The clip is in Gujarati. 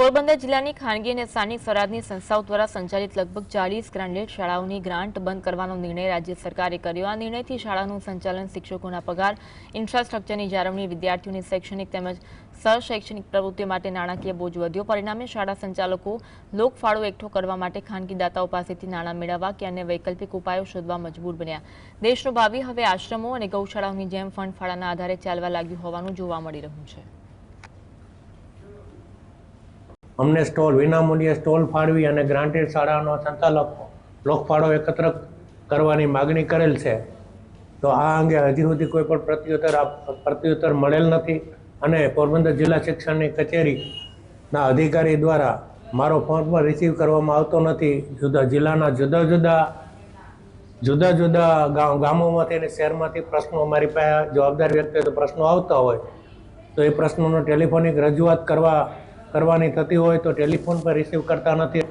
પોરબંદર જિલ્લાની ખાનગી અને સ્થાનિક સ્વરાજની સંસ્થાઓ દ્વારા સંચાલિત લગભગ ચાલીસ ગ્રાન્ડેડ શાળાઓની ગ્રાન્ટ બંધ કરવાનો નિર્ણય રાજ્ય સરકારે કર્યો. આ નિર્ણયથી શાળાનું સંચાલન શિક્ષકોના પગાર, ઇન્ફ્રાસ્ટ્રક્ચરની જાળવણી, વિદ્યાર્થીઓની શૈક્ષણિક તેમજ સહશૈક્ષણિક પ્રવૃત્તિઓ માટે નાણાકીય બોજ વધ્યો. પરિણામે શાળા સંચાલકો લોકફાળો એકઠો કરવા માટે ખાનગી દાતાઓ પાસેથી નાણાં મેળવવા કે અન્ય વૈકલ્પિક ઉપાયો શોધવા મજબૂર બન્યા. દેશનું ભાવિ હવે આશ્રમો અને ગૌશાળાઓની જેમ ફંડ ફાળાના આધારે ચાલવા લાગ્યું હોવાનું જોવા મળી રહ્યું છે. અમને સ્ટોલ, વિનામૂલ્યે સ્ટોલ ફાળવી અને ગ્રાન્ટેડ શાળાનો સંચાલકો લોકફાળો એકત્ર કરવાની માગણી કરેલ છે. તો આ અંગે હજી સુધી કોઈ પણ પ્રત્યુત્તર પ્રત્યુત્તર મળેલ નથી અને પોરબંદર જિલ્લા શિક્ષણની કચેરીના અધિકારી દ્વારા મારો ફોન પણ રિસીવ કરવામાં આવતો નથી. જુદા જિલ્લાના જુદા જુદા જુદા જુદા ગામ, ગામોમાંથી અને શહેરમાંથી પ્રશ્નો અમારી પાસે જવાબદાર વ્યક્તિઓ પ્રશ્નો આવતા હોય. તો એ પ્રશ્નોનો ટેલિફોનિક રજૂઆત કરવા કરવાની થતી હોય તો ટેલિફોન પર રિસીવ કરતા નથી.